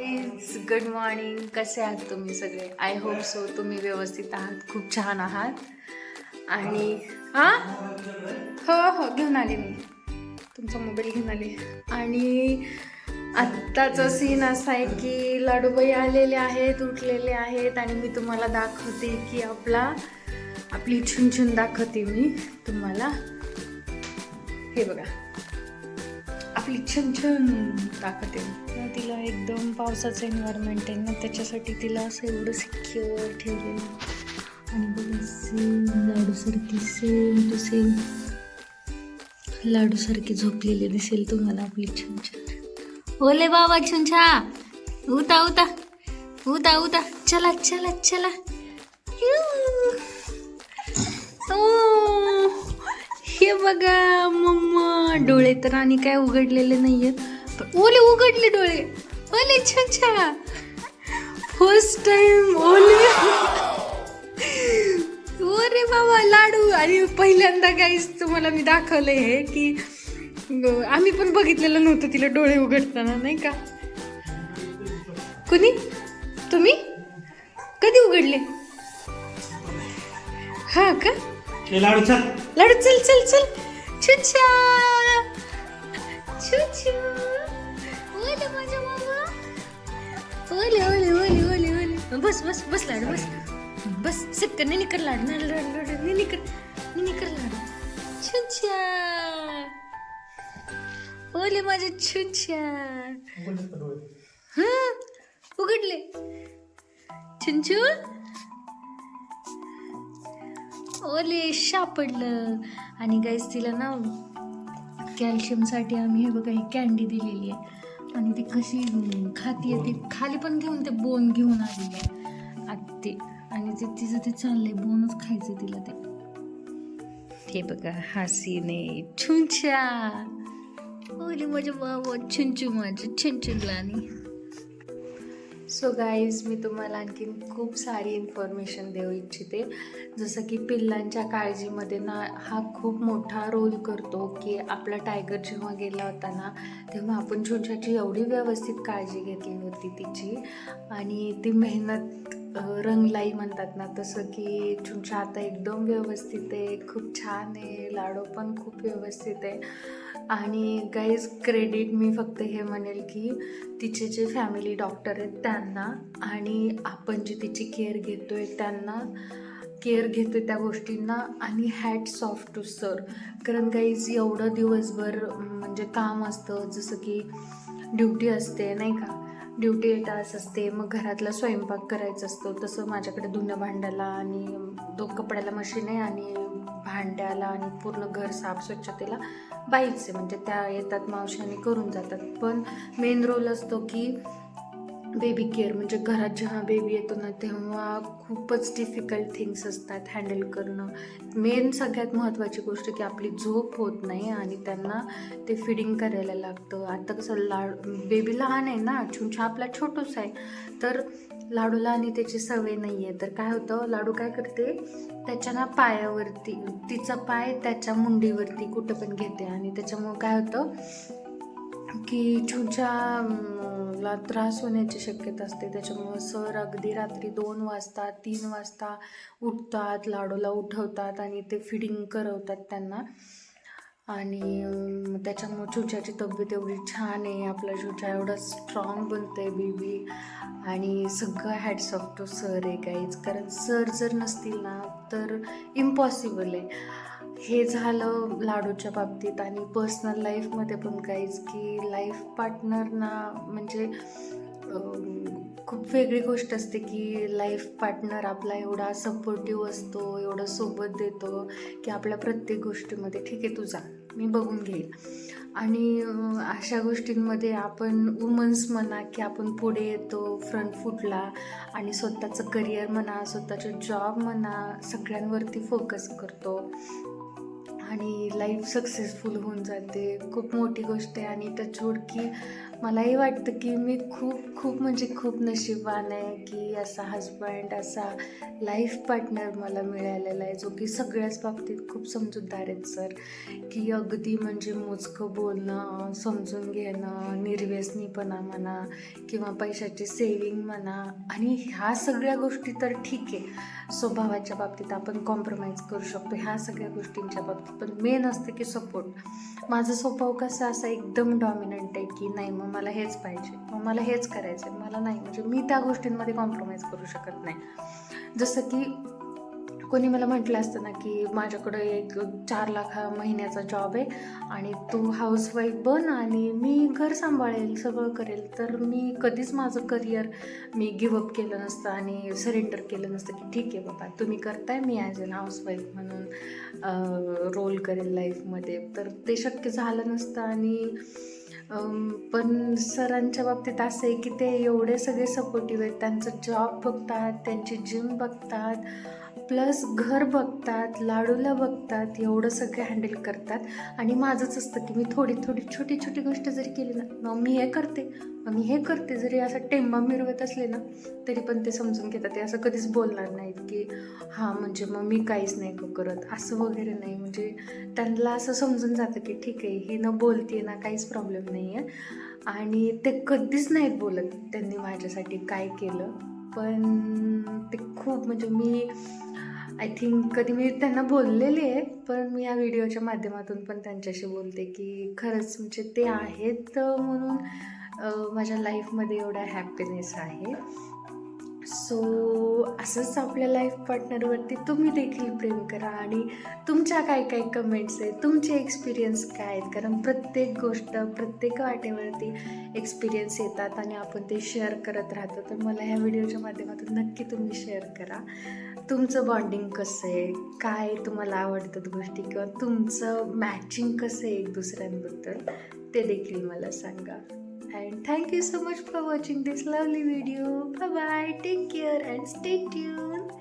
Good morning कसे आहात तुम्ही सगळे? आय होप सो तुम्ही व्यवस्थित आहात. खूप छान आहात. आणि हा? हो हो घेऊन आले मी. तुमचा मोबाईल घेऊन आले. आणि आत्ताचा सीन असा आहे की लाडूबाई आलेले आहेत उठलेले आहेत आणि मी तुम्हाला दाखवते की आपला आपली छुनछुन दाखवते मी तुम्हाला. हे बघा. आपली छन छन दाखवते तिला एकदम पावसाचं एन्व्हायरमेंट आहे ना त्याच्यासाठी तिला असं एवढं सिक्युअर ठेवलेलं आणि बघा सेम लाडूसारखी सेम टू सेम लाडूसारखी झोपलेली दिसेल तुम्हाला आपली छन छन. ओले बाबा छुनछा उता उता उता उता चला चला चला. ओ, हे बघा मम्मा. डोळे तर आणि काय उघडलेले नाहीयेत. पण ओले उघडले डोळे. ओले छान छान फर्स्ट टाइम ओले. अरे बाबा लाडू. आणि पहिल्यांदा काहीच तुम्हाला मी दाखवलंय हे की आम्ही पण बघितलेलं नव्हतं तिला डोळे उघडताना नाही का? कुणी? तुम्ही? कधी उघडले? हा का? लाडू चल. लाडू चल चल चल. छुछा छुछू ओले माझ्या मामा ओले ओले ओले ओले ओले बस बस बस लाडू बस बस सिक्क नाही निकर लाडू नाही लाडू लाडू नाही निकर नाही निकर लाडू छुछा ओले माझे छुछा हं उघडले छुंचू ओले सापडलं. आणि गाईस तिला ना कॅल्शियमसाठी आम्ही हे बघा ही कॅन्डी दिलेली आहे. आणि ती कशी खाती आहे ती खाली पण घेऊन ते बोन घेऊन आलेली आहे. आत्ते. आणि ते तिचं ते चाललंय बोनच खायचं तिला ते. हे बघा हसीने सीन आहे. छुंच्या ओले माझ्या बाबा छुंचू माझ्या छुंचूला आणि सो गाईज मी तुम्हाला आणखीन खूप सारी इन्फॉर्मेशन देऊ इच्छिते. जसं की पिल्लांच्या काळजीमध्ये ना हा खूप मोठा रोल करतो की आपला टायगर जेव्हा गेला होता ना तेव्हा आपण छोट्याची एवढी व्यवस्थित काळजी घेतली होती तिची. आणि ती मेहनत रंगलाई म्हणतात ना तसं की तुमच्या आता एकदम व्यवस्थित आहे खूप छान आहे लाडू पण खूप व्यवस्थित आहे. आणि गाईज क्रेडिट मी फक्त हे म्हणेल की तिचे जे फॅमिली डॉक्टर आहेत त्यांना आणि आपण जी तिची केअर घेतोय त्यांना केअर घेतोय त्या गोष्टींना आणि हॅट सॉफ्ट टू सर कारण गाईज एवढं दिवसभर म्हणजे काम असतं जसं की ड्युटी असते नाही का? ड्युटी तास असते मग घरातला स्वयंपाक करायचा असतो. तसं माझ्याकडे धुणं भांड्याला आणि दो कपड्याला मशीन आहे आणि भांड्याला आणि पूर्ण घर साफ स्वच्छतेला बाईच आहे. म्हणजे त्या येतात मावशाने करून जातात. पण मेन रोल असतो की बेबी केअर म्हणजे घरात जेव्हा बेबी येतो ना तेव्हा खूपच डिफिकल्ट थिंग्स असतात हँडल करणं. मेन सगळ्यात महत्त्वाची गोष्ट की आपली झोप होत नाही आणि त्यांना ते फिडिंग करायला लागतं. आता कसं लाड बेबी लहान आहे ना छुंछा आपला छोटूच आहे तर लाडूला आणि त्याची सवय नाही आहे तर काय होतं लाडू काय करते त्याच्या ना पायावरती तिचा पाय त्याच्या मुंडीवरती कुठं पण घेते. आणि त्याच्यामुळं काय होतं की छुंच्या ला त्रास होण्याची शक्यता असते. त्याच्यामुळं सर अगदी रात्री दोन वाजता तीन वाजता उठतात लाडूला उठवतात आणि ते फिडिंग करवतात त्यांना. आणि त्याच्यामुळे त्याच्यामुळं चुच्याची तब्येत एवढी छान आहे. आपला चुचा एवढा स्ट्रॉंग बनतं आहे बेबी आणि सगळं हॅड्स ऑफ टू सर आहे काहीच कारण सर जर नसतील ना तर इम्पॉसिबल आहे. हे झालं लाडूच्या बाबतीत आणि पर्सनल लाईफमध्ये पण काहीच की लाईफ पार्टनरना म्हणजे खूप वेगळी गोष्ट असते की लाईफ पार्टनर आपला एवढा सपोर्टिव्ह असतो एवढं सोबत देतो की आपल्या प्रत्येक गोष्टीमध्ये. ठीक आहे तू जा. मी बघून घेईल. आणि अशा गोष्टींमध्ये आपण वुमन्स म्हणा की आपण पुढे येतो फ्रंट फुटला आणि स्वतःचं करिअर म्हणा स्वतःचं जॉब म्हणा सगळ्यांवरती फोकस करतो. आणि लाईफ सक्सेसफुल होऊन जाते. खूप मोठी गोष्ट आहे आणि टचवूड की मलाही वाटतं की मी खूप खूप म्हणजे खूप नशीबवान आहे की असा हजबंड असा लाईफ पार्टनर मला मिळालेला आहे जो की सगळ्याच बाबतीत खूप समजूतदार आहेत सर की अगदी म्हणजे मोजकं बोलणं समजून घेणं निर्व्यसनीपणा म्हणा किंवा पैशाची सेविंग म्हणा आणि ह्या सगळ्या गोष्टी तर ठीक आहे. स्वभावाच्या बाबतीत आपण कॉम्प्रोमाइज करू शकतो. ह्या सगळ्या गोष्टींच्या बाबतीत पण मेन असतं की सपोर्ट माझा स्वभाव कसा असा एकदम डॉमिनंट आहे की नाही मग मला हेच पाहिजे मग मला हेच करायचं आहे मला नाही. म्हणजे मी त्या गोष्टींमध्ये कॉम्प्रोमाइज करू शकत नाही. जसं की कोणी मला म्हटलं असतं ना की माझ्याकडं एक चार लाखा महिन्याचा जॉब आहे आणि तू हाऊसवाईफ बन आणि मी घर सांभाळेल सगळं करेल. तर मी कधीच माझं करिअर मी गिवअप केलं नसतं आणि सरेंडर केलं नसतं की ठीक आहे बाबा तुम्ही करताय मी ॲज अन हाऊसवाईफ म्हणून रोल करेल लाईफमध्ये तर ते शक्य झालं नसतं आणि पण सरांच्या बाबतीत असं आहे की ते एवढे सगळे सपोर्टिव्ह आहेत. त्यांचं जॉब बघतात त्यांची जिम बघतात. प्लस घर बघतात लाडूला बघतात एवढं सगळं हँडल करतात. आणि माझंच असतं की मी थोडी थोडी छोटी छोटी गोष्ट जरी केली ना मग मी हे करते मग मी हे करते. जरी असं टेंबा मिरवत असले ना तरी पण ते समजून घेतात. ते असं कधीच बोलणार नाहीत की हां म्हणजे मग मी काहीच नाही क- करत. असं वगैरे नाही. म्हणजे त्यांना असं समजून जातं की ठीक आहे ही न बोलते ना काहीच प्रॉब्लेम नाही आहे आणि ते कधीच नाहीत बोलत त्यांनी माझ्यासाठी काय केलं. पण ते खूप म्हणजे मी आय थिंक कधी मी त्यांना बोललेली आहे पण मी या व्हिडिओच्या माध्यमातून पण त्यांच्याशी बोलते की खरंच म्हणजे ते आहेत म्हणून माझ्या लाईफमध्ये एवढा हॅपीनेस आहे. सो असंच आपल्या लाईफ पार्टनरवरती तुम्ही देखील प्रेम करा आणि तुमच्या काय काय कमेंट्स आहेत तुमचे एक्सपिरियन्स काय आहेत? कारण प्रत्येक गोष्ट प्रत्येक वाटेवरती एक्सपिरियन्स येतात आणि आपण ते शेअर करत राहतो. तर मला ह्या व्हिडिओच्या माध्यमातून नक्की तुम्ही शेअर करा. तुमचं बॉन्डिंग कसं आहे? काय तुम्हाला आवडतात गोष्टी? किंवा तुमचं मॅचिंग कसं आहे एक दुसऱ्यांबद्दल? ते देखील मला सांगा. And thank you so much for watching this lovely video. Bye bye take care and stay tuned